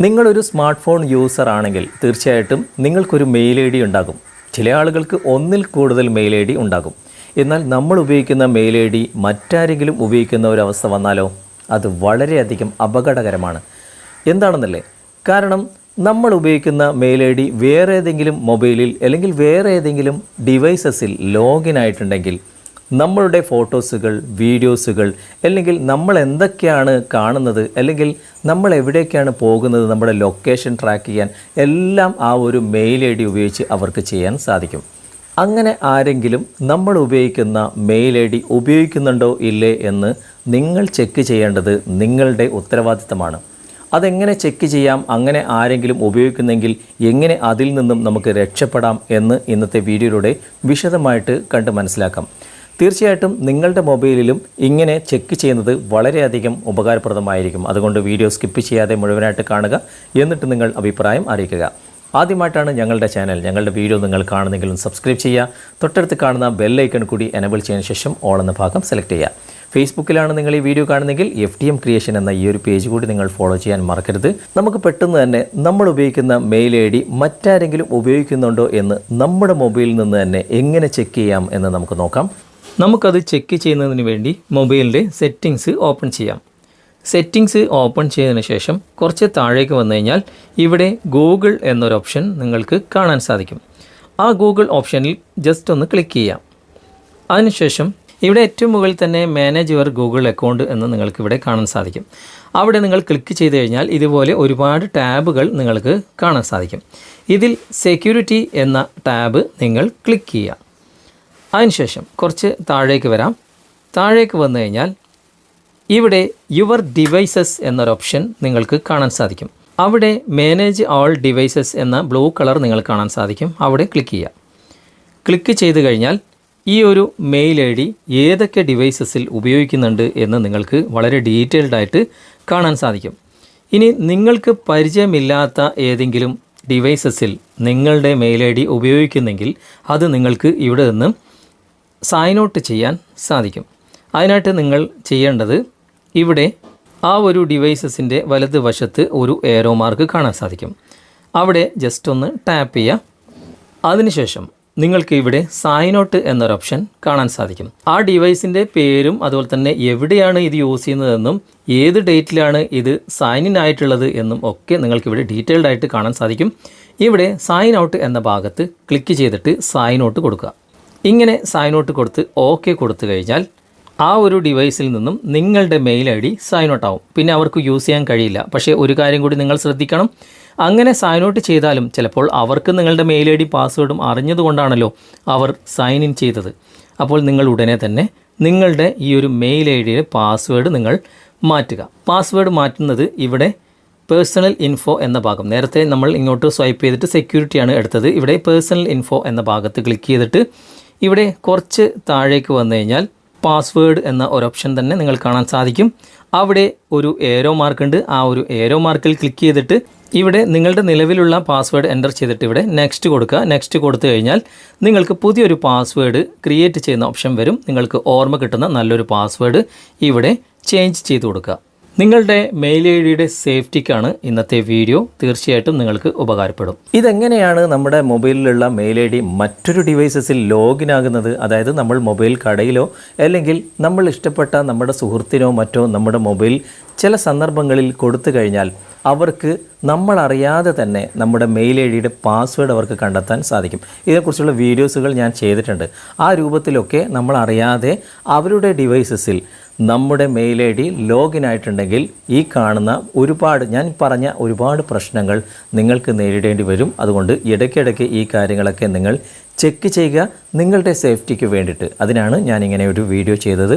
നിങ്ങളൊരു smart phone user ആണെങ്കിൽ തീർച്ചയായിട്ടും നിങ്ങൾക്കൊരു മെയിൽ ഐ ഡി ഉണ്ടാകും. ചില ആളുകൾക്ക് ഒന്നിൽ കൂടുതൽ മെയിൽ ഐ ഡി ഉണ്ടാകും. എന്നാൽ നമ്മൾ ഉപയോഗിക്കുന്ന മെയിൽ ഐ ഡി മറ്റാരെങ്കിലും ഉപയോഗിക്കുന്ന ഒരവസ്ഥ വന്നാലോ? അത് വളരെയധികം അപകടകരമാണ്. എന്താണെന്നല്ലേ? കാരണം നമ്മൾ ഉപയോഗിക്കുന്ന മെയിൽ ഐ ഡി വേറെ ഏതെങ്കിലും മൊബൈലിൽ അല്ലെങ്കിൽ വേറെ ഏതെങ്കിലും ഡിവൈസസിൽ ലോഗിൻ ആയിട്ടുണ്ടെങ്കിൽ നമ്മളുടെ ഫോട്ടോസുകൾ വീഡിയോസുകൾ അല്ലെങ്കിൽ നമ്മൾ എന്തൊക്കെയാണ് കാണുന്നത് അല്ലെങ്കിൽ നമ്മൾ എവിടേക്കാണ് പോകുന്നത് നമ്മുടെ ലൊക്കേഷൻ ട്രാക്ക് ചെയ്യാൻ എല്ലാം ആ ഒരു മെയിൽ ഐ ഡി ഉപയോഗിച്ച് അവർക്ക് ചെയ്യാൻ സാധിക്കും. അങ്ങനെ ആരെങ്കിലും നമ്മൾ ഉപയോഗിക്കുന്ന മെയിൽ ഐ ഡി ഉപയോഗിക്കുന്നുണ്ടോ ഇല്ലേ എന്ന് നിങ്ങൾ ചെക്ക് ചെയ്യേണ്ടത് നിങ്ങളുടെ ഉത്തരവാദിത്തമാണ്. അതെങ്ങനെ ചെക്ക് ചെയ്യാം അങ്ങനെ ആരെങ്കിലും ഉപയോഗിക്കുന്നെങ്കിൽ എങ്ങനെ അതിൽ നിന്നും നമുക്ക് രക്ഷപ്പെടാം എന്ന് ഇന്നത്തെ വീഡിയോയിലൂടെ വിശദമായിട്ട് കണ്ട് മനസ്സിലാക്കാം. തീർച്ചയായിട്ടും നിങ്ങളുടെ മൊബൈലിലും ഇങ്ങനെ ചെക്ക് ചെയ്യുന്നത് വളരെയധികം ഉപകാരപ്രദമായിരിക്കും. അതുകൊണ്ട് വീഡിയോ സ്കിപ്പ് ചെയ്യാതെ മുഴുവനായിട്ട് കാണുക. എന്നിട്ട് നിങ്ങൾ അഭിപ്രായം അറിയിക്കുക. ആദ്യമായിട്ടാണ് ഞങ്ങളുടെ ചാനൽ. ഞങ്ങളുടെ വീഡിയോ നിങ്ങൾ കാണുന്നെങ്കിലും സബ്സ്ക്രൈബ് ചെയ്യുക. തൊട്ടടുത്ത് കാണുന്ന ബെല്ലൈക്കൺ കൂടി എനബിൾ ചെയ്യുന്ന ശേഷം ഓൾ എന്ന ഭാഗം സെലക്ട് ചെയ്യുക. ഫേസ്ബുക്കിലാണ് നിങ്ങൾ ഈ വീഡിയോ കാണുന്നെങ്കിൽ എഫ് ടി എം ക്രിയേഷൻ എന്ന ഈ ഒരു പേജ് കൂടി നിങ്ങൾ ഫോളോ ചെയ്യാൻ മറക്കരുത്. നമുക്ക് പെട്ടെന്ന് തന്നെ നമ്മൾ ഉപയോഗിക്കുന്ന മെയിൽ ഐ ഡി മറ്റാരെങ്കിലും ഉപയോഗിക്കുന്നുണ്ടോ എന്ന് നമ്മുടെ മൊബൈലിൽ നിന്ന് തന്നെ എങ്ങനെ ചെക്ക് ചെയ്യാം എന്ന് നമുക്ക് നോക്കാം. നമുക്കത് ചെക്ക് ചെയ്യുന്നതിന് വേണ്ടി മൊബൈലിന്റെ സെറ്റിങ്സ് ഓപ്പൺ ചെയ്യാം. സെറ്റിങ്സ് ഓപ്പൺ ചെയ്തതിന് ശേഷം കുറച്ച് താഴേക്ക് വന്നു കഴിഞ്ഞാൽ ഇവിടെ ഗൂഗിൾ എന്നൊരു ഓപ്ഷൻ നിങ്ങൾക്ക് കാണാൻ സാധിക്കും. ആ ഗൂഗിൾ ഓപ്ഷനിൽ ജസ്റ്റ് ഒന്ന് ക്ലിക്ക് ചെയ്യാം. അതിനുശേഷം ഇവിടെ ഏറ്റവും മുകളിൽ തന്നെ മാനേജ് യുവർ ഗൂഗിൾ അക്കൗണ്ട് എന്ന് നിങ്ങൾക്ക് ഇവിടെ കാണാൻ സാധിക്കും. അവിടെ നിങ്ങൾ ക്ലിക്ക് ചെയ്ത് കഴിഞ്ഞാൽ ഇതുപോലെ ഒരുപാട് ടാബുകൾ നിങ്ങൾക്ക് കാണാൻ സാധിക്കും. ഇതിൽ സെക്യൂരിറ്റി എന്ന ടാബ് നിങ്ങൾ ക്ലിക്ക് ചെയ്യുക അതിനുശേഷം കുറച്ച് താഴേക്ക് വരാം. താഴേക്ക് വന്നു കഴിഞ്ഞാൽ ഇവിടെ യുവർ ഡിവൈസസ് എന്നൊരു ഓപ്ഷൻ നിങ്ങൾക്ക് കാണാൻ സാധിക്കും. അവിടെ മാനേജ് ഓൾ ഡിവൈസസ് എന്ന ബ്ലൂ കളർ നിങ്ങൾ കാണാൻ സാധിക്കും. അവിടെ ക്ലിക്ക് ചെയ്യുക. ക്ലിക്ക് ചെയ്ത് കഴിഞ്ഞാൽ ഈ ഒരു മെയിൽ ഐ ഡി ഏതൊക്കെ ഡിവൈസസിൽ ഉപയോഗിക്കുന്നുണ്ട് എന്ന് നിങ്ങൾക്ക് വളരെ ഡീറ്റെയിൽഡ് ആയിട്ട് കാണാൻ സാധിക്കും. ഇനി നിങ്ങൾക്ക് പരിചയമില്ലാത്ത ഏതെങ്കിലും ഡിവൈസസിൽ നിങ്ങളുടെ മെയിൽ ഐ ഡി ഉപയോഗിക്കുന്നെങ്കിൽ അത് നിങ്ങൾക്ക് ഇവിടെ നിന്ന് സൈൻ ഔട്ട് ചെയ്യാൻ സാധിക്കും. അതിനായിട്ട് നിങ്ങൾ ചെയ്യേണ്ടത് ഇവിടെ ആ ഒരു ഡിവൈസസിന്റെ വലതുവശത്ത് ഒരു ഏരോ മാർക്ക് കാണാൻ സാധിക്കും. അവിടെ ജസ്റ്റ് ഒന്ന് ടാപ്പ് ചെയ്യുക അതിനുശേഷം നിങ്ങൾക്ക് ഇവിടെ സൈൻ ഔട്ട് എന്നൊരു ഓപ്ഷൻ കാണാൻ സാധിക്കും. ആ ഡിവൈസിന്റെ പേരും അതുപോലെ തന്നെ എവിടെയാണ് ഇത് യൂസ് ചെയ്യുന്നതെന്നും ഏത് ഡേറ്റിലാണ് ഇത് സൈൻ ഇൻ ആയിട്ടുള്ളത് എന്നും ഒക്കെ നിങ്ങൾക്ക് ഇവിടെ ഡീറ്റെയിൽഡ് ആയിട്ട് കാണാൻ സാധിക്കും. ഇവിടെ സൈൻ ഔട്ട് എന്ന ഭാഗത്ത് ക്ലിക്ക് ചെയ്തിട്ട് സൈൻ ഔട്ട് കൊടുക്കുക. ഇങ്ങനെ സൈൻ ഔട്ട് കൊടുത്ത് ഓക്കെ കൊടുത്തു കഴിഞ്ഞാൽ ആ ഒരു ഡിവൈസിൽ നിന്നും നിങ്ങളുടെ mail I D sign out ആവും. പിന്നെ അവർക്ക് യൂസ് ചെയ്യാൻ കഴിയില്ല. പക്ഷേ ഒരു കാര്യം കൂടി നിങ്ങൾ ശ്രദ്ധിക്കണം. അങ്ങനെ സൈൻ ഔട്ട് ചെയ്താലും ചിലപ്പോൾ അവർക്ക് നിങ്ങളുടെ മെയിൽ ഐ ഡി പാസ്വേഡും അറിഞ്ഞതുകൊണ്ടാണല്ലോ അവർ സൈൻ ഇൻ ചെയ്തത്. അപ്പോൾ നിങ്ങൾ ഉടനെ തന്നെ നിങ്ങളുടെ ഈ ഒരു മെയിൽ ഐ ഡിയുടെ പാസ്വേഡ് നിങ്ങൾ മാറ്റുക. പാസ്വേഡ് മാറ്റുന്നത് ഇവിടെ പേഴ്സണൽ ഇൻഫോ എന്ന ഭാഗം. നേരത്തെ നമ്മൾ ഇങ്ങോട്ട് സ്വൈപ്പ് ചെയ്തിട്ട് സെക്യൂരിറ്റിയാണ് എടുത്തത്. ഇവിടെ പേഴ്സണൽ ഇൻഫോ എന്ന ഭാഗത്ത് ക്ലിക്ക് ചെയ്തിട്ട് ഇവിടെ കുറച്ച് താഴേക്ക് വന്നു കഴിഞ്ഞാൽ പാസ്വേഡ് എന്ന ഒരു ഓപ്ഷൻ തന്നെ നിങ്ങൾ കാണാൻ സാധിക്കും. അവിടെ ഒരു ഏരോ മാർക്ക് ഉണ്ട്. ആ ഒരു ഏരോ മാർക്കിൽ ക്ലിക്ക് ചെയ്തിട്ട് ഇവിടെ നിങ്ങളുടെ നിലവിലുള്ള പാസ്വേഡ് എന്റർ ചെയ്തിട്ട് ഇവിടെ നെക്സ്റ്റ് കൊടുക്കുക. നെക്സ്റ്റ് കൊടുത്തു കഴിഞ്ഞാൽ നിങ്ങൾക്ക് പുതിയൊരു പാസ്വേഡ് ക്രിയേറ്റ് ചെയ്യുന്ന ഓപ്ഷൻ വരും. നിങ്ങൾക്ക് ഓർമ്മ കിട്ടുന്ന നല്ലൊരു പാസ്വേഡ് ഇവിടെ ചേഞ്ച് ചെയ്ത് കൊടുക്കുക. നിങ്ങളുടെ മെയിൽ ഐ ഡിയുടെ സേഫ്റ്റിക്കാണ് ഇന്നത്തെ വീഡിയോ. തീർച്ചയായിട്ടും നിങ്ങൾക്ക് ഉപകാരപ്പെടും. ഇതെങ്ങനെയാണ് നമ്മുടെ മൊബൈലിലുള്ള മെയിൽ ഐ ഡി മറ്റൊരു ഡിവൈസസിൽ ലോഗിൻ ആകുന്നത്? അതായത് നമ്മൾ മൊബൈൽ കടയിലോ അല്ലെങ്കിൽ നമ്മൾ ഇഷ്ടപ്പെട്ട നമ്മുടെ സുഹൃത്തിനോ മറ്റോ നമ്മുടെ മൊബൈൽ ചില സന്ദർഭങ്ങളിൽ കൊടുത്തു കഴിഞ്ഞാൽ അവർക്ക് നമ്മൾ അറിയാതെ തന്നെ നമ്മുടെ മെയിൽ ഐ ഡിയുടെ പാസ്വേഡ് അവർക്ക് കണ്ടെത്താൻ സാധിക്കും. ഇതിനെക്കുറിച്ചുള്ള വീഡിയോസുകൾ ഞാൻ ചെയ്തിട്ടുണ്ട്. ആ രൂപത്തിലൊക്കെ നമ്മൾ അറിയാതെ അവരുടെ ഡിവൈസസിൽ നമ്മുടെ മെയിൽ ഐ ഡി ലോഗിൻ ആയിട്ടുണ്ടെങ്കിൽ ഈ കാണുന്ന ഒരുപാട് ഞാൻ പറഞ്ഞ ഒരുപാട് പ്രശ്നങ്ങൾ നിങ്ങൾക്ക് നേരിടേണ്ടി വരും. അതുകൊണ്ട് ഇടയ്ക്കിടയ്ക്ക് ഈ കാര്യങ്ങളൊക്കെ നിങ്ങൾ ചെക്ക് ചെയ്യുക. നിങ്ങളുടെ സേഫ്റ്റിക്ക് വേണ്ടിയിട്ട്. അതിനാണ് ഞാൻ ഇങ്ങനെ ഒരു വീഡിയോ ചെയ്തത്.